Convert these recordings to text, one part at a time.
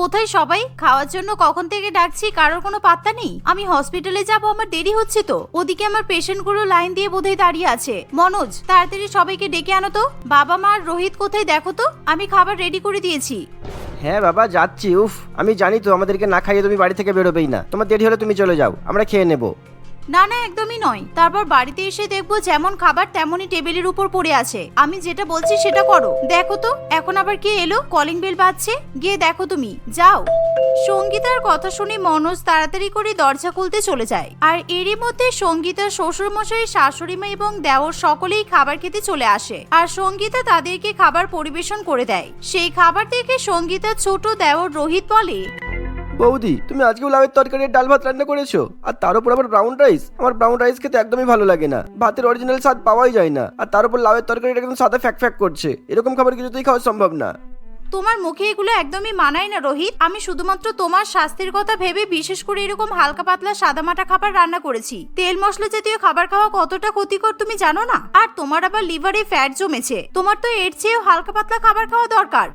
কোথায় সবাই? খাওয়ার জন্য কখন থেকে ডাকছি? কারোর কোনো পাত্তা নেই? আমি হসপিটালে যাব, আমার দেরি হচ্ছে তো। ওদিকে আমার পেশেন্টগুলো লাইন দিয়ে বোধহয় দাঁড়িয়ে আছে। মনোজ, তাড়াতাড়ি সবাইকে ডেকে আনো তো। বাবা মা রোহিত কোথায় দেখো তো? আমি খাবার রেডি করে দিয়েছি। হ্যাঁ বাবা, যাচ্ছি, উফ। আমি জানি তো, আমাদেরকে না খাইয়ে তুমি বাড়ি থেকে বেরোবেই না। তোমার দেরি হলে তুমি চলে যাও। আমরা খেয়ে নেব। না না, একদমই নয়। তারপর বাড়িতে এসে দেখব যেমন খাবার তেমনই টেবিলের উপর পড়ে আছে। আমি যেটা বলছি সেটা করো। দেখো তো, এখন আবার কে এলো? কলিং বেল বাজছে? গিয়ে দেখো তুমি। যাও। সঙ্গীতার কথা শুনে মনোজ তাড়াতাড়ি করে দরজা খুলতে চলে যায়। আর এরই মধ্যে সঙ্গীতা শ্বশুর মশাই শাশুড়ি মা এবং দেওর সকলেই খাবার খেতে চলে আসে। আর সঙ্গীতা তাদেরকে খাবার পরিবেশন করে দেয়। সেই খাবার দেখে সঙ্গীতার ছোট দেওর রোহিত বলে বৌদি, তুমি আজকেও লাউয়ের তরকারি ডাল ভাত রান্না করেছ? আর তার উপর আবার ব্রাউন রাইস আমার ব্রাউন রাইস খেতে একদমই ভালো লাগে না। ভাতের অরিজিনাল স্বাদ পাওয়াই যায় না। আর তার উপর লাউয়ের তরকারিটা একদম সাদা ফ্যাক ফ্যাক করছে। এরকম খাবার কিছুতেই খাওয়া সম্ভব না। তোমার মুখে এগুলো একদমই মানায় না, রোহিত। আমি শুধুমাত্র তোমার স্বাস্থ্যের কথা ভেবে, বিশেষ করে এরকম হালকা পাতলা সাদামাটা খাবার রান্না করেছি। তেল মশলা জাতীয় খাবার খাওয়া কতটা ক্ষতিকর তুমি জানো না? আর তোমার আবার লিভারে ফ্যাট জমেছে। তোমার তো এর চেয়েও হালকা পাতলা খাবার খাওয়া দরকার।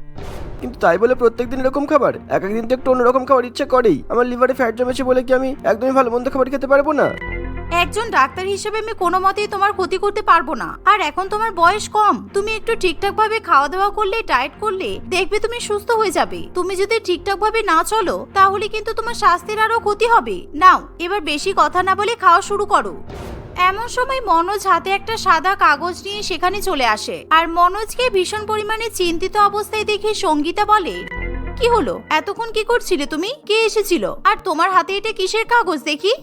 কিন্তু তাই বলে প্রত্যেকদিন এরকম খাবার? এক একদিন তো একটু অন্যরকম খাবার ইচ্ছে করেই। আমার লিভারে ফ্যাট জমেছে বলে কি আমি একদমই ভালো মন্দ খাবার খেতে পারব না? একজন ডাক্তার হিসেবে আমি কোনো মতেই তোমার ক্ষতি করতে পারব না। আর এখন তোমার বয়স কম। তুমি একটু ঠিকঠাক ভাবে খাওয়া দাওয়া করলে ডায়েট করলে, দেখবে তুমি সুস্থ হয়ে যাবে। তুমি যদি ঠিকঠাক ভাবে না চলো, তাহলে কিন্তু তোমার স্বাস্থ্যের আরও ক্ষতি হবে। নাও, এবার বেশি কথা না বলে খাওয়া শুরু করো। এমন সময় মনোজ হাতে একটা সাদা কাগজ নিয়ে সেখানে চলে আসে। আর মনোজকে ভীষণ পরিমাণে চিন্তিত অবস্থায় দেখে সঙ্গীতা বলে, কি হলো? এতক্ষণ কি করছিলে তুমি? কে এসেছিল? আর তোমার হাতে এটা কিসের কাগজ দেখি?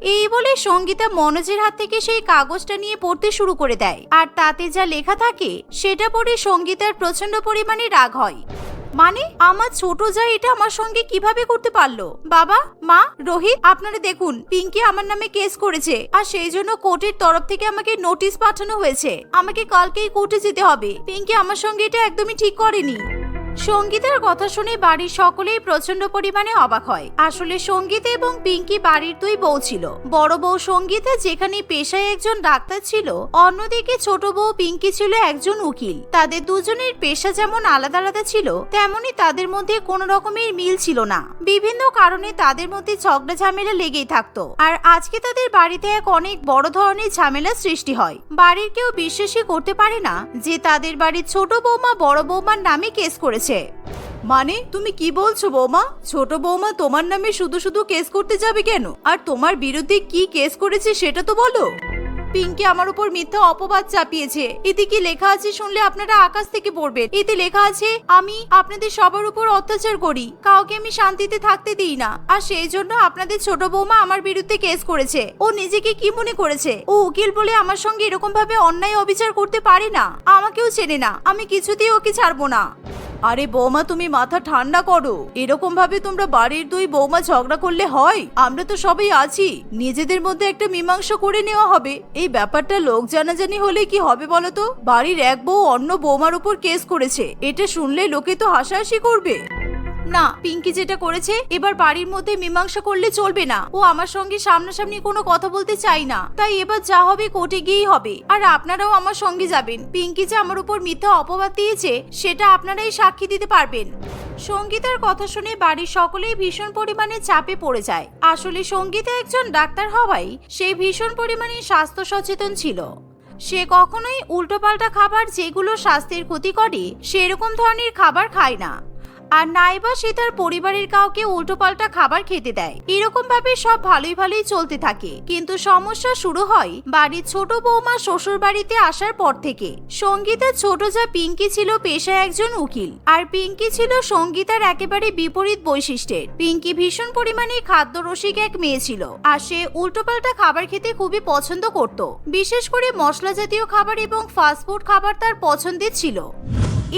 এই বলে সঙ্গীতা মনোজের হাত থেকে সেই কাগজটা নিয়ে পড়তে শুরু করে দেয়। আর তাতে যা লেখা থাকে, সেটা পড়ে সঙ্গীতার প্রচণ্ড পরিমাণে রাগ হয়। মানে আমার ছোট যা এটা আমার সঙ্গে কীভাবে করতে পারল? বাবা, মা, রোহিত, আপনারা দেখুন, পিঙ্কি আমার নামে কেস করেছে, আর সেই জন্য কোর্টের তরফ থেকে আমাকে নোটিশ পাঠানো হয়েছে। আমাকে কালকেই কোর্টে যেতে হবে। পিঙ্কি আমার সঙ্গে এটা একদমই ঠিক করেনি। সঙ্গীতের কথা শুনে বাড়ির সকলেই প্রচণ্ড পরিমাণে অবাক হয়। আসলে সংগীত এবং পিঙ্কি বাড়ির দুই বউ ছিল। বড় বউ সঙ্গীতা যেখানে পেশায় একজন ডাক্তার ছিল, অন্যদিকে ছোট বউ পিঙ্কি ছিল একজন উকিল। তাদের দুজনের পেশা যেমন আলাদা আলাদা ছিল, তেমনি তাদের মধ্যে কোনো রকমের মিল ছিল না। বিভিন্ন কারণে তাদের মধ্যে ঝগড়া ঝামেলা লেগেই থাকতো। আর আজকে তাদের বাড়িতে এক অনেক বড় ধরনের ঝামেলা সৃষ্টি হয়। বাড়ির কেউ বিশ্বাসই করতে পারে না যে তাদের বাড়ির ছোট বৌমা বড় বৌমার নামে কেস করেছে। মানে তুমি কি বলছো বৌমা? ছোট বৌমা তোমার নামে শুধু শুধু কেস করতে যাবে কেন? আর তোমার বিরুদ্ধে কি কেস করেছে সেটা তো বলো। পিঙ্কি আমার উপর মিথ্যা অপবাদ চাপিয়েছে। এতে কি লেখা আছে শুনলে আপনারা আকাশ থেকে পড়বেন। এতে লেখা আছে, আমি আপনাদের সবার উপর অত্যাচার করি। কাউকে আমি শান্তিতে থাকতে দিই না। আর সেই জন্য আপনাদের ছোট বৌমা আমার বিরুদ্ধে কেস করেছে। ও নিজেকে কি মনে করেছে? ও উকিল বলে আমার সঙ্গে এরকম ভাবে অন্যায় অবিচার করতে পারে না। আমাকেও চেনে না। আমি কিছুতেই ওকে ছাড়বো না। আরে বৌমা, তুমি মাথা ঠান্ডা করো। এরকম ভাবে তোমরা বাড়ির দুই বৌমা ঝগড়া করলে হয়? আমরা তো সবাই আছি। নিজেদের মধ্যে একটা মীমাংসা করে নেওয়া হবে। এই ব্যাপারটা লোক জানাজানি হলে কি হবে বলতো বাড়ির এক বউ অন্য বৌমার উপর কেস করেছে। এটা শুনলে লোকে তো হাসাহাসি করবে। না, পিঙ্কি যেটা করেছে, এবার বাড়ির মধ্যে মীমাংসা করলে চলবে না। ও আমার সঙ্গে সামনাসামনি কোনো কথা বলতে চাই না। তাই এবার যা হবে কোর্টে গিয়েই হবে। আর আপনারাও আমার সঙ্গে যাবেন। পিঙ্কি যে আমার উপর মিথ্যা অপবাদ দিয়েছে, সেটা আপনারাই সাক্ষী দিতে পারবেন। সঙ্গীতার কথা শুনে বাড়ির সকলেই ভীষণ পরিমাণে চাপে পড়ে যায়। আসলে সঙ্গীতা একজন ডাক্তার হওয়ায় সে ভীষণ পরিমাণে স্বাস্থ্য সচেতন ছিল। সে কখনোই উল্টোপাল্টা খাবার যেগুলো স্বাস্থ্যের ক্ষতি করে, সেরকম ধরনের খাবার খায় না। আর নাইবা সে তার পরিবারের কাউকে উল্টোপাল্টা খাবার খেতে দেয়। এরকম ভাবে সব ভালোই ভালোই চলতে থাকে। কিন্তু সমস্যা শুরু হয় বাড়ির ছোট বৌমা শ্বশুর বাড়িতে আসার পর থেকে। সঙ্গীতার ছোট যা পিঙ্কি ছিল পেশায় একজন উকিল। আর পিঙ্কি ছিল সঙ্গীতার একেবারে বিপরীত বৈশিষ্ট্যের। পিঙ্কি ভীষণ পরিমাণে খাদ্য রসিক এক মেয়ে ছিল। আর সে উল্টোপাল্টা খাবার খেতে খুবই পছন্দ করত। বিশেষ করে মশলা জাতীয় খাবার এবং ফাস্টফুড খাবার তার পছন্দের ছিল।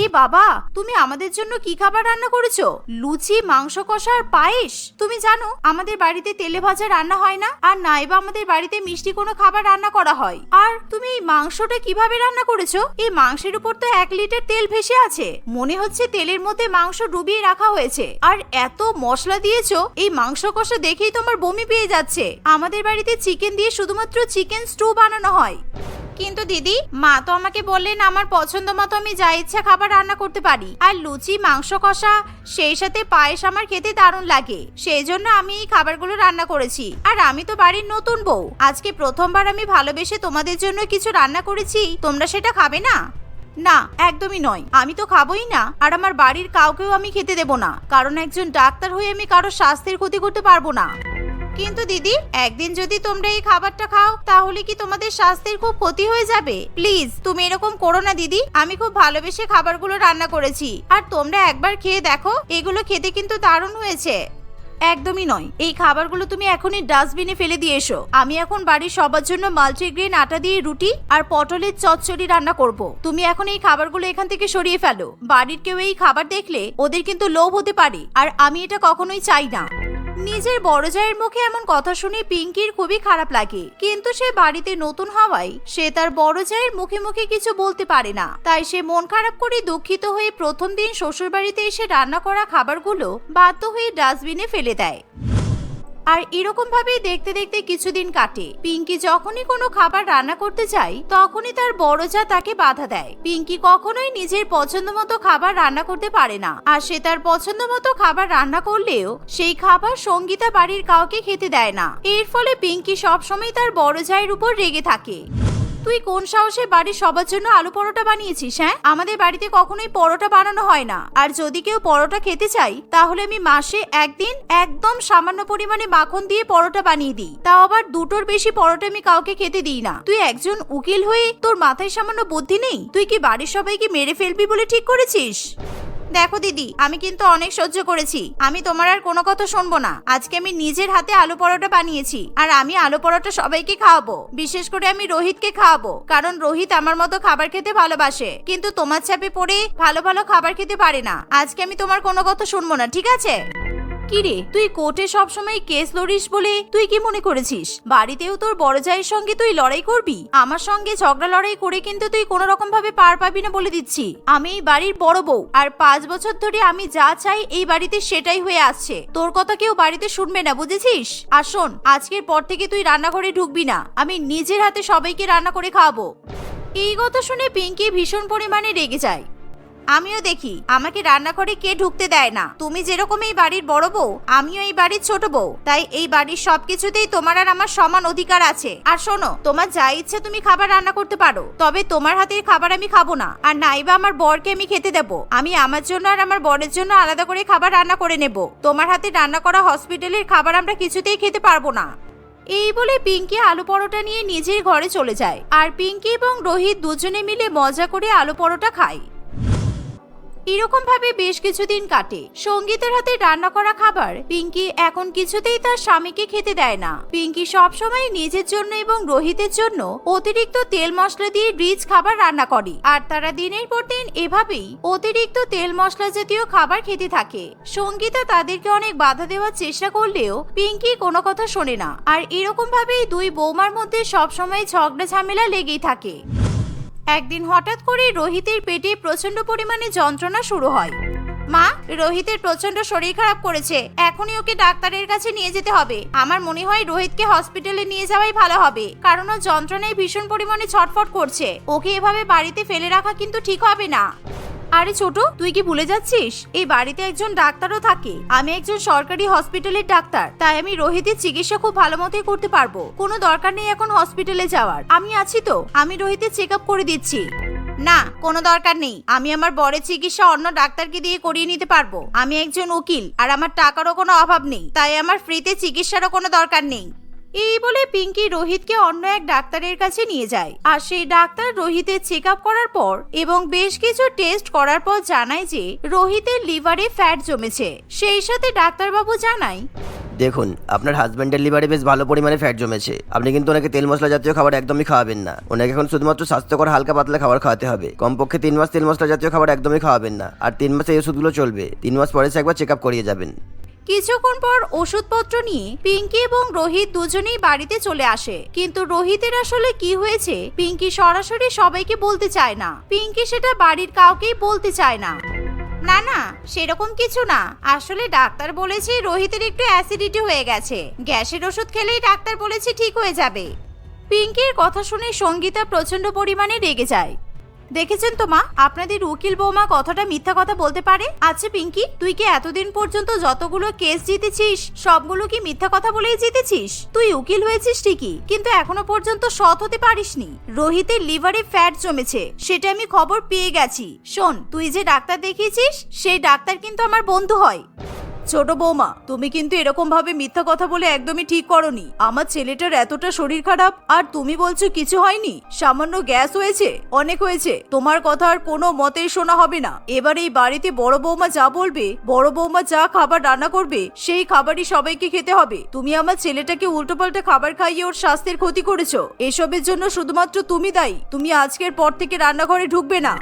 এ বাবা, তুমি আমাদের জন্য কি খাবার রান্না করেছ? লুচি, মাংস কষা আর পায়েস? তুমি জানো, আমাদের বাড়িতে তেলে ভাজা রান্না হয় না, আর নাইবা আমাদের বাড়িতে মিষ্টি কোনো খাবার রান্না করা হয়। আর তুমি এই মাংসটা কীভাবে রান্না করেছ? এই মাংসের উপর তো এক লিটার তেল ভেসে আছে। মনে হচ্ছে তেলের মধ্যে মাংস ডুবিয়ে রাখা হয়েছে। আর এত মশলা দিয়েছ, এই মাংস কষা দেখেই তোমার বমি পেয়ে যাচ্ছে। আমাদের বাড়িতে চিকেন দিয়ে শুধুমাত্র চিকেন স্টু বানানো হয়। কিন্তু দিদি, মা তো আমাকে বললেন আমার পছন্দ মতো আমি যা ইচ্ছা খাবার রান্না করতে পারি। আর লুচি, মাংস কষা, সেই সাথে পায়েস আমার খেতে দারুণ লাগে। সেই জন্য আমি এই খাবারগুলো রান্না করেছি। আর আমি তো বাড়ির নতুন বউ। আজকে প্রথমবার আমি ভালোবেসে তোমাদের জন্য কিছু রান্না করেছি। তোমরা সেটা খাবে না? না, একদমই নয়। আমি তো খাবোই না। আর আমার বাড়ির কাউকেও আমি খেতে দেব না। কারণ একজন ডাক্তার হয়ে আমি কারও স্বাস্থ্যের ক্ষতি করতে পারব না। কিন্তু দিদি, একদিন যদি তোমরা এই খাবারটা খাও, তাহলে কি তোমাদের স্বাস্থ্যের খুব ক্ষতি হয়ে যাবে? প্লিজ, তুমি এরকম করো না দিদি। আমি খুব ভালোবেসে খাবারগুলো রান্না করেছি। আর তোমরা একবার খেয়ে দেখো, এগুলো খেতে কিন্তু দারুণ হয়েছে। একদমই নয়। এই খাবারগুলো তুমি এখনই ডাস্টবিনে ফেলে দিয়ে এসো। আমি এখন বাড়ির সবার জন্য মাল্টিগ্রেন আটা দিয়ে রুটি আর পটলের চচ্চড়ি রান্না করব। তুমি এখন এই খাবারগুলো এখান থেকে সরিয়ে ফেলো। বাড়ির কেউ এই খাবার দেখলে ওদের কিন্তু লোভ হতে পারে। আর আমি এটা কখনোই চাই না। নিজের বড় জায়ের মুখে এমন কথা শুনে পিঙ্কির খুবই খারাপ লাগে। কিন্তু সে বাড়িতে নতুন হওয়ায় সে তার বড় জায়ের মুখে মুখে কিছু বলতে পারে না। তাই সে মন খারাপ করে দুঃখিত হয়ে প্রথম দিন শ্বশুর বাড়িতে এসে রান্না করা খাবারগুলো বাধ্য হয়ে ডাস্টবিনে ফেলে দেয়। আর এরকম ভাবেই দেখতে দেখতে কিছুদিন কাটে। পিঙ্কি যখনই কোনো খাবার রান্না করতে যায়, তখনই তার বড় যা তাকে বাধা দেয়। পিঙ্কি কখনোই নিজের পছন্দ মতো খাবার রান্না করতে পারে না। আর সে তার পছন্দ মতো খাবার রান্না করলেও, সেই খাবার সঙ্গীতা বাড়ির কাউকে খেতে দেয় না। এর ফলে পিঙ্কি সবসময় তার বড় জায়ের উপর রেগে থাকে। তুই কোন সাহসে বাড়ির সবার জন্য আলু পরোটা বানিয়েছিস হ্যাঁ? আমাদের বাড়িতে কখনোই পরোটা বানানো হয় না। আর যদি কেউ পরোটা খেতে চাই তাহলে আমি মাসে একদিন একদম সামান্য পরিমাণে মাখন দিয়ে পরোটা বানিয়ে দিই। তাও আবার দুটোর বেশি পরোটা আমি কাউকে খেতে দিই না। তুই একজন উকিল হয়ে তোর মাথায় সামান্য বুদ্ধি নেই? তুই কি বাড়ির সবাইকে মেরে ফেলবি বলে ঠিক করেছিস? দেখো দিদি, আমি কিন্তু অনেক সহ্য করেছি। আমি তোমার আর কোনো কথা শুনব না। আজকে আমি নিজের হাতে আলু পরোটা বানিয়েছি, আর আমি আলু পরোটা সবাইকে খাওয়াবো। বিশেষ করে আমি রোহিতকে খাওয়াবো, কারণ রোহিত আমার মতো খাবার খেতে ভালোবাসে। কিন্তু তোমার চাপে পড়ে ভালো ভালো খাবার খেতে পারে না। আজকে আমি তোমার কোনো কথা শুনব না, ঠিক আছে? কিরে তুই কোর্টে সবসময় কেস লড়িস বলে তুই কি মনে করেছিস? বাড়িতেও তোর বড় জায়ের সঙ্গে তুই লড়াই করবি? আমার সঙ্গে ঝগড়া লড়াই করে কিন্তু তুই কোনো রকম ভাবে পার পাবি না বলে দিচ্ছি। আমি এই বাড়ির বড় বউ। আর পাঁচ বছর ধরে আমি যা চাই এই বাড়িতে সেটাই হয়ে আসছে। তোর কথা কেউ বাড়িতে শুনবে না, বুঝেছিস? আর শোন, আজকের পর থেকে তুই রান্নাঘরে ঢুকবি না। আমি নিজের হাতে সবাইকে রান্না করে খাওয়াবো। এই কথা শুনে পিঙ্কি ভীষণ পরিমাণে রেগে যায়। আমিও দেখি, আমাকে রান্নাঘরে কে ঢুকতে দেয় না। তুমি যেরকম এই বাড়ির বড় বউ, আমিও এই বাড়ির ছোট বউ। তাই এই বাড়ির সবকিছুতেই তোমার আর আমার সমান অধিকার আছে। আর শোনো, তোমার যা ইচ্ছে তুমি খাবার রান্না করতে পারো, তবে তোমার হাতের খাবার আমি খাব না। আর নাইবা আমার বরকে আমি খেতে দেব। আমি আমার জন্য আর আমার বরের জন্য আলাদা করে খাবার রান্না করে নেব। তোমার হাতে রান্না করা হসপিটালের খাবার আমরা কিছুতেই খেতে পারব না। এই বলে পিঙ্কি আলু পরোটা নিয়ে নিজের ঘরে চলে যায়। আর পিঙ্কি এবং রোহিত দুজনে মিলে মজা করে আলু পরোটা খায়। এরকম ভাবে বেশ কিছুদিন কাটে। সঙ্গীতের হাতে রান্না করা খাবার পিঙ্কি এখন কিছুতেই তার স্বামীকে খেতে দেয় না। পিঙ্কি সবসময় নিজের জন্য এবং রোহিতের জন্য অতিরিক্ত তেল মশলা দিয়ে রিচ খাবার রান্না করে। আর তারা দিনের পর দিন এভাবেই অতিরিক্ত তেল মশলা জাতীয় খাবার খেতে থাকে। সঙ্গীতা তাদেরকে অনেক বাধা দেওয়ার চেষ্টা করলেও পিঙ্কি কোনো কথা শোনে না। আর এরকম ভাবেই দুই বৌমার মধ্যে সবসময় ঝগড়া ঝামেলা লেগেই থাকে। একদিন হঠাৎ করে রোহিতের পেটে প্রচণ্ড পরিমাণে যন্ত্রণা শুরু হয়। মা, রোহিতের প্রচণ্ড শরীর খারাপ করেছে। এখনই ওকে ডাক্তারের কাছে নিয়ে যেতে হবে। আমার মনে হয় রোহিতকে হসপিটালে নিয়ে যাওয়াই ভালো হবে। কারণ ও যন্ত্রণায় ভীষণ পরিমাণে ছটফট করছে। ওকে এভাবে বাড়িতে ফেলে রাখা কিন্তু ঠিক হবে না। আরে ছোট, তুই কি ভুলে যাচ্ছিস? এই বাড়িতে একজন ডাক্তারও থাকে। আমি একজন সরকারি হসপিটালের ডাক্তার। তাই আমি রোহিতের চিকিৎসা খুব ভালো মতোই করতে পারব। কোনো দরকার নেই এখন হসপিটালে যাওয়ার। আমি আছি তো। আমি রোহিতের চেক আপ করে দিচ্ছি। না, কোনো দরকার নেই। আমি আমার বরের চিকিৎসা অন্য ডাক্তারকে দিয়ে করিয়ে নিতে পারব। আমি একজন উকিল, আর আমার টাকারও কোনো অভাব নেই। তাই আমার ফ্রিতে চিকিৎসারও কোনো দরকার নেই। এই বলে পিঙ্কি রোহিতকে অন্য এক ডাক্তারের কাছে নিয়ে যায়। আর সেই ডাক্তার রোহিতের চেক করার পর এবং বেশ কিছু টেস্ট করার পর জানায় যে রোহিতের লিভারে ফ্যাট জমেছে। সেই সাথে ডাক্তারবাবু জানায়, দেখুন, আপনার হাজব্যান্ডের লিভারে বেশ ভালো পরিমাণে ফ্যাট জমেছে। আপনি কিন্তু ওনাকে তেল মশলা জাতীয় খাবার একদমই খাওয়াবেন না। ওনাকে এখন শুধুমাত্র স্বাস্থ্যকর হালকা পাতলা খাবার খাওয়াতে হবে। কমপক্ষে তিন মাস তেল মশলা জাতীয় খাবার একদমই খাওয়াবেন না। আর তিন মাসে এই ওষুধগুলো চলবে। তিন মাস পরে সে একবার চেক আপ করিয়ে যাবেন। কিছুক্ষণ পর ওষুধপত্র নিয়ে পিঙ্কি এবং রোহিত দুজনেই বাড়িতে চলে আসে। কিন্তু রোহিতের আসলে কি হয়েছে, পিঙ্কি সরাসরি সবাইকে বলতে চায় না। পিঙ্কি সেটা বাড়ির কাউকেই বলতে চায় না। না না, সেরকম কিছু না। আসলে ডাক্তার বলেছে রোহিতের একটু অ্যাসিডিটি হয়ে গেছে। গ্যাসের ওষুধ খেলেই ডাক্তার বলেছে ঠিক হয়ে যাবে। পিঙ্কির কথা শুনে সঙ্গীতা প্রচণ্ড পরিমাণে রেগে যায়। দেখেছেন তো মা? আপনাদের উকিল বৌমা কথাটা মিথ্যা কথা বলতে পারে? আচ্ছা পিঙ্কি, তুই কি এতদিন পর্যন্ত যতগুলো কেস জিতেছিস, সবগুলো কি মিথ্যা কথা বলেই জিতেছিস? তুই উকিল হয়েছিস ঠিকই, কিন্তু এখনও পর্যন্ত সৎ হতে পারিসনি। রোহিতের লিভারে ফ্যাট জমেছে, সেটা আমি খবর পেয়ে গেছি। শোন, তুই যে ডাক্তার দেখিয়েছিস, সেই ডাক্তার কিন্তু আমার বন্ধু হয়। ছোট বৌমা, তুমি কিন্তু এরকম ভাবে মিথ্যা কথা বলে একদমই ঠিক করনি। আমার ছেলেটার এতটা শরীর খারাপ, আর তুমি বলছো কিছু হয়নি? সামান্য গ্যাস হয়েছে? অনেক হয়েছে। তোমার কথা আর কোনো মতেই শোনা হবে না। এবার এই বাড়িতে বড় বৌমা যা বলবে, বড় বৌমা যা খাবার রান্না করবে, সেই খাবারই সবাইকে খেতে হবে। তুমি আমার ছেলেটাকে উল্টোপাল্টা খাবার খাইয়ে ওর স্বাস্থ্যের ক্ষতি করেছ। এসবের জন্য শুধুমাত্র তুমি দায়ী। তুমি আজকের পর থেকে রান্নাঘরে ঢুকবে না।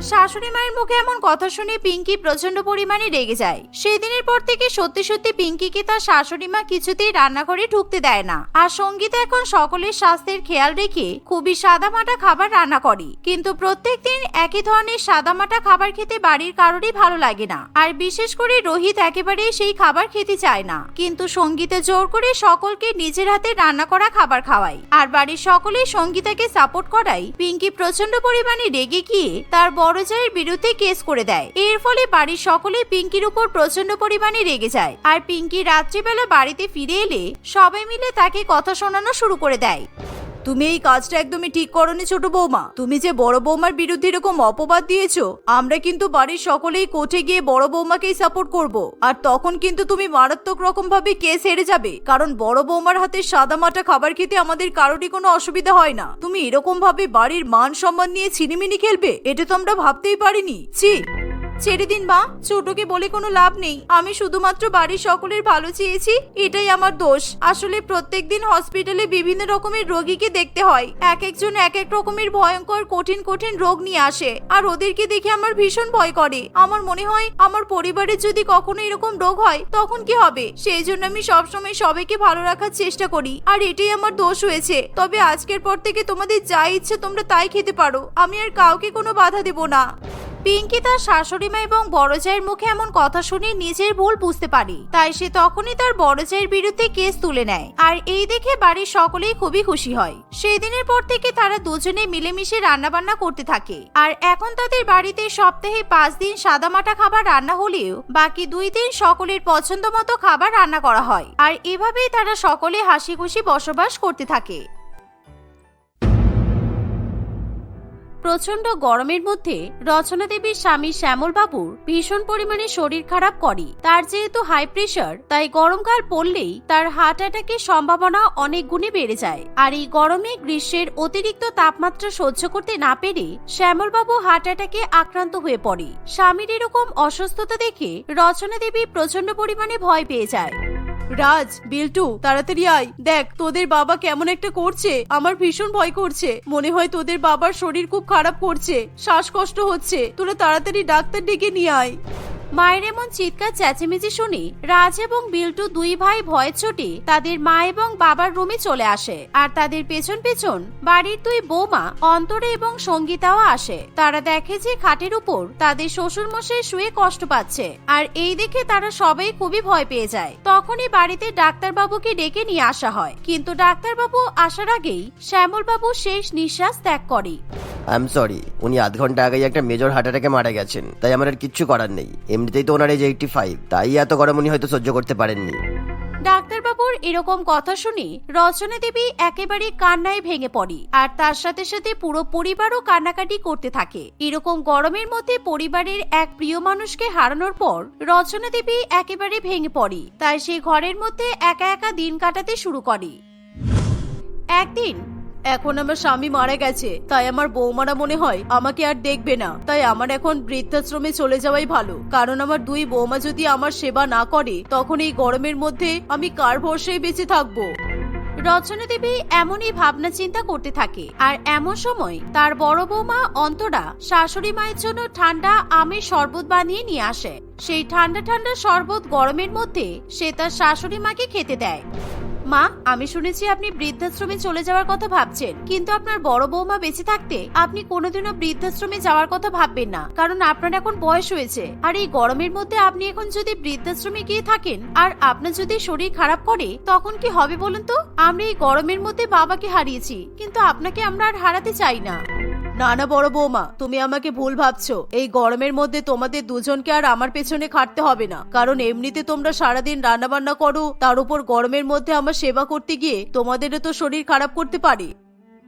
শাশুড়ি মায়ের মুখে এমন কথা শুনে পিঙ্কি প্রচণ্ড পরিমাণে রেগে যায়। সেই দিনের পর থেকে সত্যি সত্যি পিঙ্কিকে তার শাশুড়ি মা কিছুতেই রান্নাঘরে ঢুকতে দেয় না। আর সঙ্গীতা এখন সকলের স্বাস্থ্যের খেয়াল রেখে খুবই সাদামাটা খাবার রান্না করে। কিন্তু প্রত্যেক দিন একই ধরনের সাদামাটা খাবার খেতে বাড়ির কারোরই ভালো লাগে না। আর বিশেষ করে রোহিত একেবারেই সেই খাবার খেতে চায় না। কিন্তু সঙ্গীতা জোর করে সকলকে নিজের হাতে রান্না করা খাবার খাওয়ায়। আর বাড়ির সকলেই সঙ্গীতাকে সাপোর্ট করায় পিঙ্কি প্রচণ্ড পরিমাণে রেগে গিয়ে তার বড় জায়ের বিরুদ্ধে কেস করে দেয়। এর ফলে বাড়ির সকলে পিঙ্কির উপর প্রচণ্ড পরিমাণে রেগে যায়। আর পিঙ্কি রাত্রিবেলা বাড়িতে ফিরে এলে সবাই মিলে তাকে কথা শোনানো শুরু করে দেয়। তুমি এই কাজটা একদমই ঠিক করনি ছোট বৌমা। তুমি যে বড় বৌমার বিরুদ্ধে এরকম অপবাদ দিয়েছ, আমরা কিন্তু বাড়ির সকলেই কোর্টে গিয়ে বড় বৌমাকেই সাপোর্ট করব। আর তখন কিন্তু তুমি মারাত্মক রকম ভাবে কেস হেরে যাবে। কারণ বড় বৌমার হাতে সাদা মাটা খাবার খেতে আমাদের কারোরই কোনো অসুবিধা হয় না। তুমি এরকম ভাবে বাড়ির মান সম্মান নিয়ে ছিনিমিনি খেলবে, এটা তো আমরা ভাবতেই পারিনি। ছি! ছেড়ে দিন মা, ছোটকে বলে কোনো লাভ নেই। আমি শুধুমাত্র বাড়ির সকলের ভালো চেয়েছি, এটাই আমার দোষ। আসলে প্রত্যেকদিন হসপিটালে বিভিন্ন রকমের রোগীকে দেখতে হয়। এক একজন এক এক রকমের ভয়ঙ্কর, কঠিন কঠিন রোগ নিয়ে আসে। আর ওদেরকে দেখে আমার ভীষণ ভয় করে। আমার মনে হয়, আমার পরিবারের যদি কখনো এরকম রোগ হয়, তখন কি হবে? সেই জন্য আমি সবসময় সবাইকে ভালো রাখার চেষ্টা করি। আর এটাই আমার দোষ হয়েছে। তবে আজকের পর থেকে তোমাদের যা ইচ্ছে তোমরা তাই খেতে পারো। আমি আর কাউকে কোনো বাধা দেব না। পিঙ্কি তার শাশুড়ি মা এবং বড় জায়ের মুখে এমন কথা শুনে নিজের ভুল বুঝতে পারে। তাই সে তখনই তার বড় জায়ের বিরুদ্ধে কেস তুলে নেয়। আর এই দেখে বাড়ির সকলেই খুবই খুশি হয়। সেই দিনের পর থেকে তারা দুজনে মিলেমিশে রান্না বান্না করতে থাকে। আর এখন তাদের বাড়িতে সপ্তাহে পাঁচ দিন সাদামাটা খাবার রান্না হলেও বাকি দুই দিন সকলের পছন্দ মতো খাবার রান্না করা হয়। আর এভাবেই তারা সকলে হাসি খুশি বসবাস করতে থাকে। প্রচণ্ড গরমের মধ্যে রচনা দেবীর স্বামী শ্যামল বাবুর ভীষণ পরিমাণে শরীর খারাপ করে। তার যেহেতু হাই প্রেশার তাই গরমকাল পড়লেই তার হার্ট অ্যাটাকের সম্ভাবনা অনেক গুণে বেড়ে যায়। আর এই গরমে গ্রীষ্মের অতিরিক্ত তাপমাত্রা সহ্য করতে না পেরে শ্যামল বাবু হার্ট অ্যাটাকে আক্রান্ত হয়ে পড়ে। স্বামীর এরকম অসুস্থতা দেখে রচনা দেবী প্রচণ্ড পরিমাণে ভয় পেয়ে যায়। রাজ, বিল্টু, তাড়াতাড়ি আয়। দেখ, তোদের বাবা কেমন একটা করছে। আমার ভীষণ ভয় করছে। মনে হয় তোদের বাবার শরীর খুব খারাপ করছে। শ্বাসকষ্ট হচ্ছে। তোরা তাড়াতাড়ি ডাক্তার ডেকে নিয়ে আয়। মায়ের এমন চিৎকার চেঁচেমেচি শুনি রাজ এবং বিল্টু দুই ভাই ভয়ের ছুটি তাদের মা এবং বাবার রুমে চলে আসে আর তাদের পেছন পেছন বাড়ির দুই বৌমা অন্তরে এবং সঙ্গীতাও আসে। তারা দেখে যে খাটের উপর তাদের শ্বশুর মশাই শুয়ে কষ্ট পাচ্ছে আর এই দেখে তারা সবাই খুবই ভয় পেয়ে যায়। তখনই বাড়িতে ডাক্তারবাবুকে ডেকে নিয়ে আসা হয়। কিন্তু ডাক্তারবাবু আসার আগেই শ্যামলবাবু শেষ নিঃশ্বাস ত্যাগ করে আই এম সরি উনি আধ ঘণ্টা আগেই একটা মেজর হার্ট অ্যাটাকে মারা গেছেন, তাই আমার আর কিচ্ছু করার নেই। এমনিতেই তো ওনার এজ এইটটি ফাইভ তাই এত গরম উনি হয়তো সহ্য করতে পারেননি। ডাক্তারবাবুর এরকম কথা শুনে রচনা দেবী একেবারে কান্নায় ভেঙে পড়ে, আর তার সাথে সাথে পুরো পরিবারও কান্নাকাটি করতে থাকে। এরকম গরমের মধ্যে পরিবারের এক প্রিয় মানুষকে হারানোর পর রচনা দেবী একেবারে ভেঙে পড়ে, তাই সে ঘরের মধ্যে একা একা দিন কাটাতে শুরু করে। একদিন এখন আমার স্বামী মারা গেছে, তাই আমার বৌমারা মনে হয় আমাকে আর দেখবে না। তাই আমার এখন বৃদ্ধাশ্রমে চলে যাওয়াই ভালো। কারণ আমার দুই বৌমা যদি আমার সেবা না করে, তখন এই গরমের মধ্যে আমি কার ভরসায় বেঁচে থাকব? রচনা দেবী এমনই ভাবনা চিন্তা করতে থাকে। আর এমন সময় তার বড় বৌমা অন্তরা শাশুড়ি মায়ের জন্য ঠান্ডা আমের শরবত বানিয়ে নিয়ে আসে। সেই ঠান্ডা ঠান্ডা শরবত গরমের মধ্যে সে তার শাশুড়ি মাকে খেতে দেয়। মা, আমি শুনেছি আপনি বৃদ্ধাশ্রমে চলে যাওয়ার কথা ভাবছেন। কিন্তু আপনার বড় বৌমা বেঁচে থাকতে আপনি কোনোদিনও বৃদ্ধাশ্রমে যাওয়ার কথা ভাববেন না। কারণ আপনার এখন বয়স হয়েছে। আর এই গরমের মধ্যে আপনি এখন যদি বৃদ্ধাশ্রমে গিয়ে থাকেন, আর আপনার যদি শরীর খারাপ করে, তখন কি হবে বলুন তো? আমরা এই গরমের মধ্যে বাবাকে হারিয়েছি, কিন্তু আপনাকে আমরা আর হারাতে চাই না। না না বড় বৌমা, তুমি আমাকে ভুল ভাবছ। এই গরমের মধ্যে তোমাদের দুজনকে আর আমার পেছনে খাটতে হবে না। কারণ এমনিতে তোমরা সারাদিন রান্না বান্না করো, তার উপর গরমের মধ্যে আমার সেবা করতে গিয়ে তোমাদেরও তো শরীর খারাপ করতে পারে।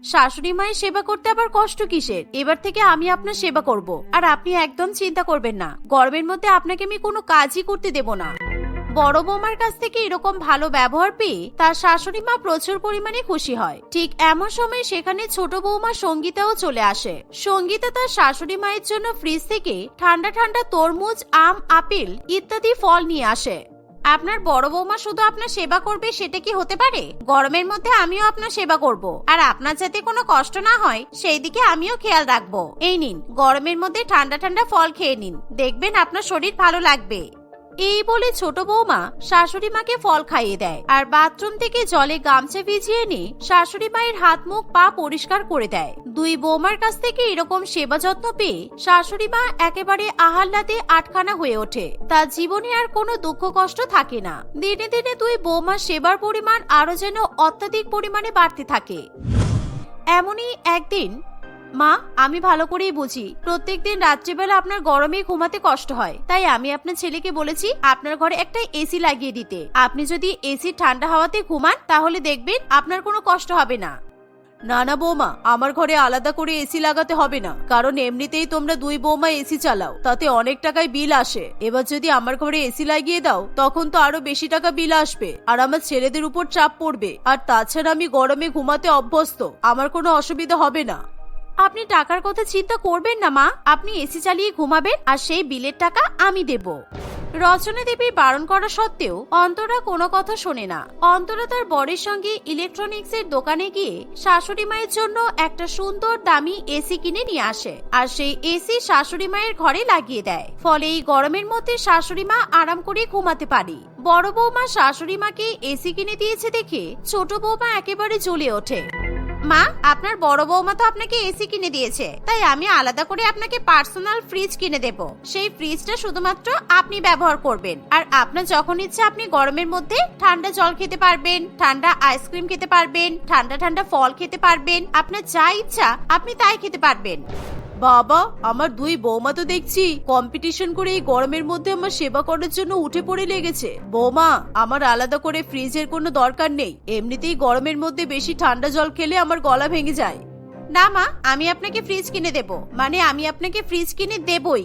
শাশুড়ি মায়ের সেবা করতে আবার কষ্ট কিসের? এবার থেকে আমি আপনার সেবা করব। আর আপনি একদম চিন্তা করবেন না। গরমের মধ্যে আপনাকে আমি কোনো কাজই করতে দেব না। বড় বৌমার কাছ থেকে এরকম ভালো ব্যবহার পেয়ে তার শাশুড়ি মা প্রচুর পরিমাণে খুশি হয়। ঠিক এমন সময় সেখানে ছোট বৌমা সঙ্গীতাও চলে আসে। সঙ্গীতা তার শাশুড়ি মায়ের জন্য ফ্রিজ থেকে ঠান্ডা ঠান্ডা তরমুজ, আম, আপেল ইত্যাদি ফল নিয়ে আসে। আপনার বড় বৌমা শুধু আপনার সেবা করবে সেটা কি হতে পারে? গরমের মধ্যে আমিও আপনার সেবা করব। আর আপনার যাতে কোনো কষ্ট না হয়, সেই দিকে আমিও খেয়াল রাখব। এই নিন, গরমের মধ্যে ঠান্ডা ঠান্ডা ফল খেয়ে নিন। দেখবেন আপনার শরীর ভালো লাগবে। এই বলে ছোট বৌমা শাশুড়ি মাকে ফল খাইয়ে দেয়। আর বাথরুম থেকে জলে গামছা ভিজিয়ে নিয়ে শাশুড়ি মায়ের হাত মুখ পা পরিষ্কার করে দেয়। দুই বৌমার কাছ থেকে এরকম সেবা যত্ন পেয়ে শাশুড়ি মা একেবারে আহাল্লাতে আটখানা হয়ে ওঠে। তার জীবনে আর কোনো দুঃখ কষ্ট থাকে না। দিনে দিনে দুই বৌমার সেবার পরিমাণ আরও যেন অত্যাধিক পরিমাণে বাড়তে থাকে। এমনই একদিন মা, আমি ভালো করেই বুঝি। প্রত্যেকদিন রাত্রিবেলা আপনার গরমে ঘুমাতে কষ্ট হয়। তাই আমি আপনার ছেলেকে বলেছি, আপনার ঘরে একটা এসি লাগিয়ে দিতে। আপনি যদি এসি ঠান্ডা হাওয়াতে ঘুমান, তাহলে দেখবেন আপনার কোনো কষ্ট হবে না। না না, বৌমা, আমার ঘরে আলাদা করে এসি লাগাতে হবে না। কারণ এমনিতেই তোমরা দুই বৌমা এসি চালাও। তাতে অনেক টাকায় বিল আসে। এবার যদি আমার ঘরে এসি লাগিয়ে দাও, তখন তো আরও বেশি টাকা বিল আসবে। আর আমার ছেলেদের উপর চাপ পড়বে। আর তাছাড়া আমি গরমে ঘুমাতে অভ্যস্ত। আমার কোনো অসুবিধা হবে না। আপনি টাকার কথা চিন্তা করবেন না, মা। আপনি এসি চালিয়ে ঘুমাবেন আর সেই বিলের টাকা আমি দেব। রচনা দেবীর বারণ করা সত্ত্বেও অন্তরা কোনো কথা শোনে না। অন্তরা তার বরের সঙ্গে ইলেকট্রনিক্স এর দোকানে গিয়ে শাশুড়ি মায়ের জন্য একটা সুন্দর দামি এসি কিনে নিয়ে আসে আর সেই এসি শাশুড়ি মায়ের ঘরে লাগিয়ে দেয়। ফলে এই গরমের মধ্যে শাশুড়ি মা আরাম করে ঘুমাতে পারে। বড় বৌমা শাশুড়ি মাকে এসি কিনে দিয়েছে দেখে ছোট বৌমা একেবারে জ্বলে ওঠে। মা, আপনার বড় বৌমা তো আপনাকে এসি কিনে দিয়েছে। তাই আমি আলাদা করে আপনাকে পার্সোনাল ফ্রিজ কিনে দেব। সেই ফ্রিজটা শুধুমাত্র আপনি ব্যবহার করবেন। আর আপনার যখন ইচ্ছে আপনি গরমের মধ্যে ঠান্ডা জল খেতে পারবেন, ঠান্ডা আইসক্রিম খেতে পারবেন, ঠান্ডা ঠান্ডা ফল খেতে পারবেন, আপনার যা ইচ্ছা আপনি তাই খেতে পারবেন। বাবা, আমার দুই বৌমা তো দেখছি কম্পিটিশন করে এই গরমের মধ্যে আমার সেবা করার জন্য উঠে পড়ে লেগেছে। বৌমা, আমার আলাদা করে ফ্রিজের কোনো দরকার নেই। এমনিতেই গরমের মধ্যে বেশি ঠান্ডা জল খেলে আমার গলা ভেঙে যায়। না মা, আমি আপনাকে ফ্রিজ কিনে দেব। মানে আমি আপনাকে ফ্রিজ কিনে দেবই।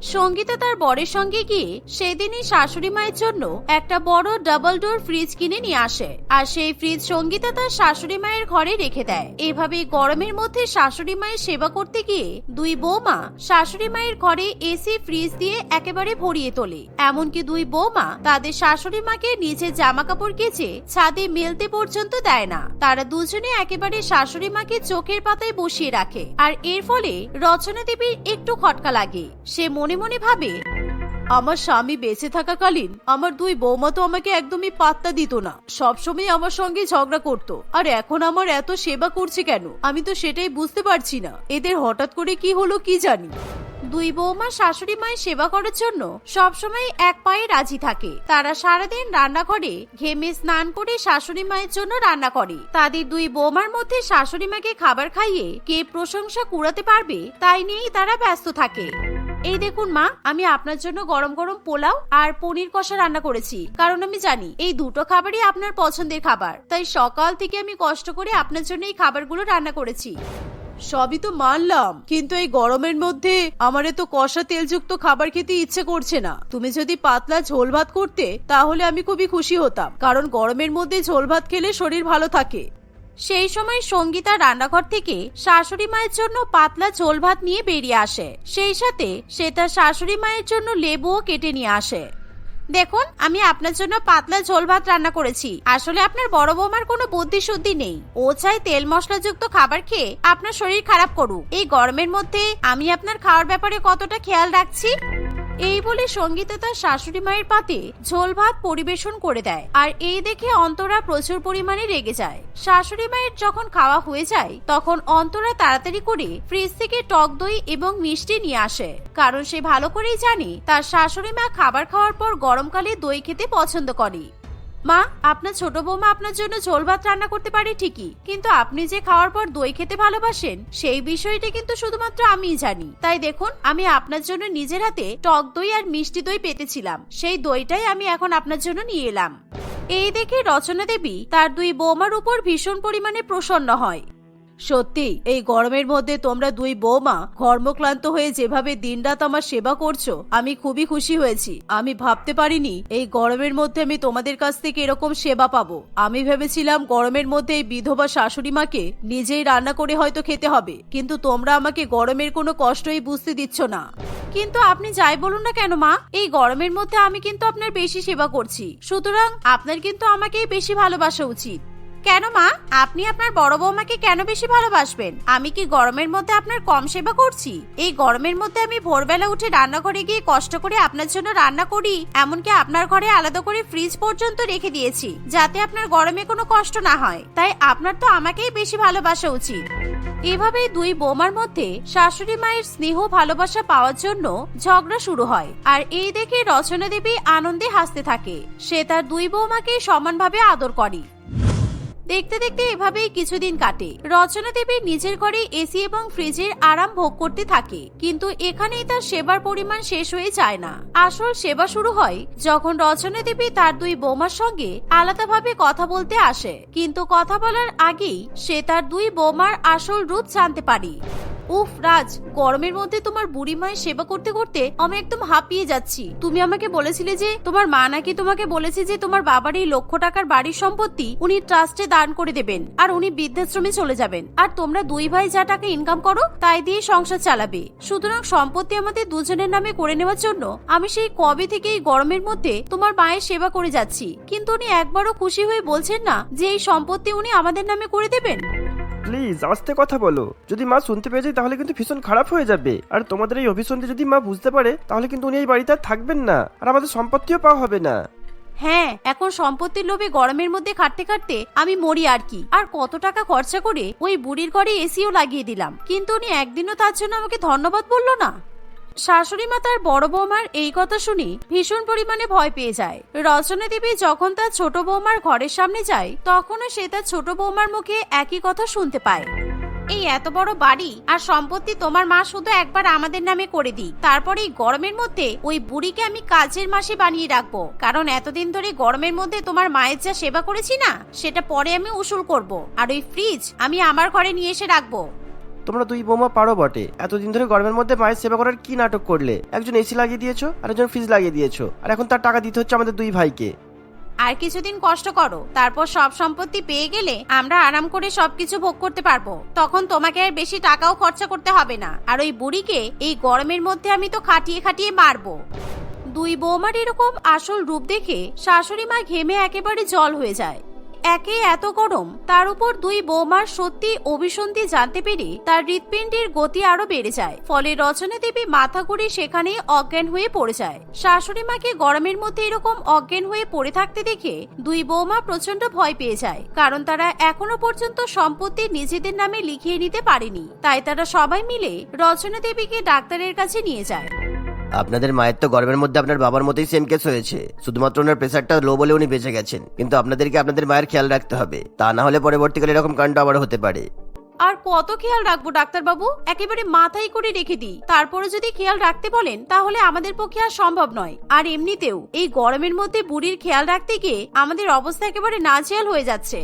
সঙ্গীতা তার বরের সঙ্গে গিয়ে সেদিনই শাশুড়ি মায়ের জন্য একটা বড় ডাবল ডোর ফ্রিজ কিনে নিয়ে আসে। আর সেই ফ্রিজ সঙ্গীতা তার শাশুড়ি মায়ের ঘরে রেখে দেয়। এভাবে গরমের মধ্যে শাশুড়ি মায়ের সেবা করতে গিয়ে দুই বৌমা শাশুড়ি মায়ের ঘরে এসি ফ্রিজ দিয়ে একেবারে ভরিয়ে তোলে। এমনকি দুই বৌমা তাদের শাশুড়ি মাকে নিজের জামা কাপড় কেচে ছাদে মেলতে পর্যন্ত দেয় না। তারা দুজনে একেবারে শাশুড়ি মাকে চোখের পাতায় বসিয়ে রাখে। আর এর ফলে রচনা দেবীর একটু খটকা লাগে। সে মনে মনে মনে ভাবে, আমার স্বামী বেঁচে থাকাকালীন আমার দুই বৌমা তো আমাকে একদমই পাত্তা দিত না। সবসময় আমার সঙ্গে ঝগড়া করত। আর এখন আমার এত সেবা করছে কেন? আমি তো সেটাই বুঝতে পারছি না। এদের হঠাৎ করে কি হলো কি জানি? দুই বৌমা শাশুড়ি মায়ের সেবা করার জন্য সবসময় এক পায়ে রাজি থাকে। তারা সারাদিন রান্নাঘরে ঘেমে স্নান করে শাশুড়ি মায়ের জন্য রান্না করে। তাদের দুই বৌমার মধ্যে শাশুড়ি মাকে খাবার খাইয়ে কে প্রশংসা কুড়াতে পারবে, তাই নিয়েই তারা ব্যস্ত থাকে। এই দেখুন মা, আমি আপনার জন্য গরম গরম পোলাও আর পনির কষা রান্না করেছি। কারণ আমি জানি, এই দুটো খাবারই আপনার পছন্দের খাবার। তাই সকাল থেকে আমি কষ্ট করে আপনার জন্য এই খাবারগুলো রান্না করেছি। সবই তো মানলাম, কিন্তু এই গরমের মধ্যে আমার এত কষা তেলযুক্ত খাবার খেতে ইচ্ছে করছে না। তুমি যদি পাতলা ঝোল ভাত করতে, তাহলে আমি খুবই খুশি হতাম। কারণ গরমের মধ্যে ঝোল ভাত খেলে শরীর ভালো থাকে। সেই সময় সঙ্গীতা রান্নাঘর থেকে শাশুড়ি মায়ের জন্য পাতলা ঝোল ভাত নিয়ে বেরিয়ে আসে। সেই সাথে সে তার শাশুড়ি মায়ের জন্য লেবুও কেটে নিয়ে আসে। দেখুন, আমি আপনার জন্য পাতলা ঝোল ভাত রান্না করেছি। আসলে আপনার বড় বৌমার কোনো বুদ্ধি শুদ্ধি নেই। ও চাই তেল মশলাযুক্ত খাবার খেয়ে আপনার শরীর খারাপ করুক। এই গরমের মধ্যে আমি আপনার খাওয়ার ব্যাপারে কতটা খেয়াল রাখছি? এই বলে সঙ্গীতা তার শাশুড়ি মায়ের পাতে ঝোল ভাত পরিবেশন করে দেয়। আর এই দেখে অন্তরা প্রচুর পরিমাণে রেগে যায়। শাশুড়ি মায়ের যখন খাওয়া হয়ে যায়, তখন অন্তরা তাড়াতাড়ি করে ফ্রিজ থেকে টক দই এবং মিষ্টি নিয়ে আসে। কারণ সে ভালো করেই জানে, তার শাশুড়ি মা খাবার খাওয়ার পর গরমকালে দই খেতে পছন্দ করে। মা, আপনার ছোট বৌমা আপনার জন্য ঝোল ভাত রান্না করতে পারে ঠিকই, কিন্তু আপনি যে খাওয়ার পর দই খেতে ভালোবাসেন, সেই বিষয়টি কিন্তু শুধুমাত্র আমিই জানি। তাই দেখুন, আমি আপনার জন্য নিজের হাতে টক দই আর মিষ্টি দই পেতেছিলাম। সেই দইটাই আমি এখন আপনার জন্য নিয়ে এলাম। এই দেখে রচনা দেবী তার দুই বৌমার উপর ভীষণ পরিমাণে প্রসন্ন হয়। সত্যি, এই গরমের মধ্যে তোমরা দুই বৌমা কর্মক্লান্ত হয়ে যেভাবে দিনরাত আমার সেবা করছ, আমি খুবই খুশি হয়েছি। আমি ভাবতে পারিনি এই গরমের মধ্যে আমি তোমাদের কাছ থেকে এরকম সেবা পাবো। আমি ভেবেছিলাম গরমের মধ্যে এই বিধবা শাশুড়ি মাকে নিজেই রান্না করে হয়তো খেতে হবে, কিন্তু তোমরা আমাকে গরমের কোনো কষ্টই বুঝতে দিচ্ছ না। কিন্তু আপনি যাই বলুন না কেন, মা? এই গরমের মধ্যে আমি কিন্তু আপনার বেশি সেবা করছি। সুতরাং আপনার কিন্তু আমাকেই বেশি ভালোবাসা উচিত। কেন মা? আপনি আপনার বড় বৌমাকে কেন বেশি ভালোবাসবেন? আমি কি গরমের মধ্যে আপনার কম সেবা করছি? এই গরমের মধ্যে আমি ভোরবেলা উঠে রান্নাঘরে গিয়ে কষ্ট করে আপনার জন্য রান্না করি, এমনকি আপনার ঘরে আলাদা করে ফ্রিজ পর্যন্ত রেখে দিয়েছি, যাতে আপনার গরমে কোনো কষ্ট না হয়। তাই আপনার তো আমাকেই বেশি ভালোবাসা উচিত। এভাবেই দুই বৌমার মধ্যে শাশুড়ি মায়ের স্নেহ ভালোবাসা পাওয়ার জন্য ঝগড়া শুরু হয়, আর এই দেখে রচনা দেবী আনন্দে হাসতে থাকে। সে তার দুই বৌমাকে সমানভাবে আদর করে। দেখতে দেখতে এভাবেই কিছুদিন কাটে। রচনা দেবী নিজের ঘরে এসি এবং ফ্রিজের আরাম ভোগ করতে থাকে, কিন্তু এখানেই তার সেবার পরিমাণ শেষ হয়ে যায় না। আসল সেবা শুরু হয় যখন রচনা দেবী তার দুই বৌমার সঙ্গে আলাদাভাবে কথা বলতে আসে, কিন্তু কথা বলার আগেই সে তার দুই বৌমার আসল রূপ জানতে পারি। উফ, রাজ, গরমের মধ্যে তোমার বুড়ি মায়ের সেবা করতে করতে আমি একদম হাঁপিয়ে যাচ্ছি। তুমি আমাকে বলেছিলে যে তোমার মা নাকি তোমাকে বলেছে যে তোমার বাবার এই লক্ষ টাকার বাড়ির সম্পত্তি উনি ট্রাস্টে দান করে দেবেন আর উনি বৃদ্ধাশ্রমে চলে যাবেন। আর তোমরা দুই ভাই যা টাকা ইনকাম করো, তাই দিয়ে সংসার চালাবে। সুতরাং সম্পত্তি আমাদের দুজনের নামে করে নেওয়ার জন্য আমি সেই কবে থেকে এই গরমের মধ্যে তোমার মায়ের সেবা করে যাচ্ছি। কিন্তু উনি একবারও খুশি হয়ে বলছেন না যে এই সম্পত্তি উনি আমাদের নামে করে দেবেন? প্লিজ, আস্তে কথা বলো। যদি মা শুনতে পেয়ে যায়, তাহলে কিন্তু ভীষণ খারাপ হয়ে যাবে। আর তোমাদের এই অভিসন্ধি যদি মা বুঝতে পারে, তাহলে কিন্তু উনি এই বাড়িতে আর থাকবেন না। আর আমাদের সম্পত্তিও পাওয়া হবে না। হ্যাঁ এখন সম্পত্তির লোভে গরমের মধ্যে খাটতে খাটতে আমি মরি আর কি। আর কত টাকা খরচা করে ওই বুড়ির ঘরে এসিও লাগিয়ে দিলাম। কিন্তু উনি একদিনও তার জন্য আমাকে ধন্যবাদ বলল না। শাশুড়ি মা তার বড় বৌমার এই কথা শুনে ভীষণ পরিমাণে ভয় পেয়ে যায়। রচনা দেবী যখন তার ছোট বৌমার ঘরের সামনে যায়, তখনও সে তার ছোট বৌমার মুখে একই কথা শুনতে পায়। এই এত বড় বাড়ি আর সম্পত্তি তোমার মা শুধু একবার আমাদের নামে করে দিই। তারপরে এই গরমের মধ্যে ওই বুড়িকে আমি কাজের মাসে বানিয়ে রাখব। কারণ এতদিন ধরে গরমের মধ্যে তোমার মায়ের যা সেবা করেছি না, সেটা পরে আমি উসুল করব। আর ওই ফ্রিজ আমি আমার ঘরে নিয়ে এসে রাখব। তোমরা দুই বৌমা পারো বটে। এতদিন ধরে গরমের মধ্যে মায়ের সেবা করার কি নাটক করলে? একজন এসি লাগিয়ে দিয়েছ আর একজন ফ্রিজ লাগিয়ে দিয়েছ, আর এখন তার টাকা দিতে হচ্ছে আমাদের দুই ভাইকে। আর কিছুদিন কষ্ট করো, তারপর সব সম্পত্তি পেয়ে গেলে আমরা আরাম করে সবকিছু ভোগ করতে পারব। তখন তোমাকে আর বেশি টাকাও খরচা করতে হবে না। আর ওই বুড়িকে এই গরমের মধ্যে আমি তো খাটিয়ে খাটিয়ে মারবো। দুই বৌমার এরকম আসল রূপ দেখে শাশুড়ি মা ঘেমে একেবারে জল হয়ে যায়। একে এত গরম, তার উপর দুই বৌমার সত্যি অভিসন্ধি জানতে পেরে তার হৃৎপিণ্ডের গতি আরও বেড়ে যায়। ফলে রচনা দেবী মাথা ঘুরে সেখানেই অজ্ঞান হয়ে পড়ে যায়। শাশুড়ি মাকে গরমের মধ্যে এরকম অজ্ঞান হয়ে পড়ে থাকতে দেখে দুই বৌমা প্রচণ্ড ভয় পেয়ে যায়, কারণ তারা এখনও পর্যন্ত সম্পত্তি নিজেদের নামে লিখিয়ে নিতে পারেনি। তাই তারা সবাই মিলে রচনা দেবীকে ডাক্তারের কাছে নিয়ে যায়। আপনাদের মায়ের তো গরমের মধ্যে আপনার বাবার মতোই সেম কেস হয়েছে। শুধুমাত্র ওনার প্রেশারটা লো বলে উনি বেঁচে গেছেন। কিন্তু আপনাদেরকে আপনাদের মায়ের খেয়াল রাখতে হবে। তা না হলে পরবর্তীকালে এরকম কাণ্ড আবার হতে পারে। আর কত খেয়াল রাখব, ডাক্তারবাবু? একেবারে মাথায় করে রেখে দিই। তারপরে যদি খেয়াল রাখতে বলেন, তাহলে আমাদের পক্ষে আর সম্ভব নয়। আর এমনিতেও, এই গরমের মধ্যে বুড়ির খেয়াল রাখতে গিয়ে আমাদের অবস্থা একেবারে নাজেহাল হয়ে যাচ্ছে।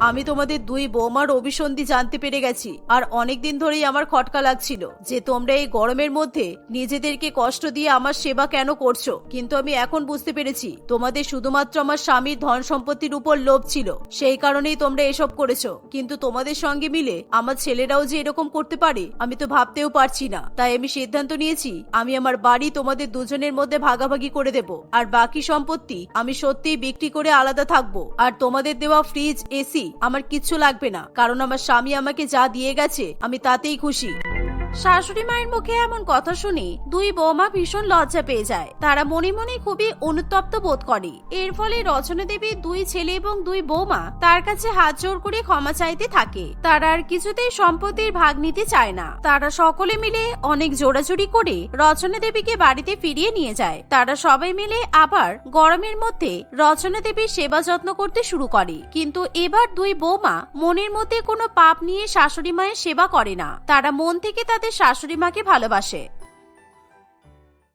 আমি তোমাদের দুই বৌমার অভিসন্ধি জানতে পেরে গেছি, আর অনেক দিন ধরেই আমার খটকা লাগছিল যে তোমরা এই গরমের মধ্যে নিজেদেরকে কষ্ট দিয়ে আমার সেবা কেন করছ। কিন্তু আমি এখন বুঝতে পেরেছি, তোমাদের শুধুমাত্র আমার স্বামীর ধন সম্পত্তির উপর লোভ ছিল। সেই কারণেই তোমরা এসব করেছ। কিন্তু তোমাদের সঙ্গে মিলে আমার ছেলেরাও যে এরকম করতে পারে, আমি তো ভাবতেও পারছি না। তাই আমি সিদ্ধান্ত নিয়েছি, আমি আমার বাড়ি তোমাদের দুজনের মধ্যে ভাগাভাগি করে দেব। আর বাকি সম্পত্তি আমি সত্যি বিক্রি করে আলাদা থাকব। আর তোমাদের দেওয়া ফ্রিজ এসি আমার কিচ্ছু লাগবে না। কারণ আমার স্বামী আমাকে যা দিয়ে গেছে, আমি তাতেই খুশি। শাশুড়ি মায়ের মুখে এমন কথা শুনে দুই বৌমা ভীষণ লজ্জা পেয়ে যায়। তারা মনে মনে খুবই অনুতপ্ত বোধ করে। এর ফলে রচনা দেবী দুই ছেলে এবং দুই বৌমা তার কাছে হাত জোর করে ক্ষমা চাইতে থাকে। তারা আর কিছুতেই সম্পত্তির ভাগ নিতে চায় না। তারা সকলে মিলে অনেক জোড়াজুড়ি করে রচনা দেবীকে বাড়িতে ফিরিয়ে নিয়ে যায়। তারা সবাই মিলে আবার গরমের মধ্যে রচনা দেবীর সেবা যত্ন করতে শুরু করে। কিন্তু এবার দুই বৌমা মনের মধ্যে কোনো পাপ নিয়ে শাশুড়ি মায়ের সেবা করে না। তারা মন থেকে তাদের শাশুড়ি মাকে ভালোবাসে।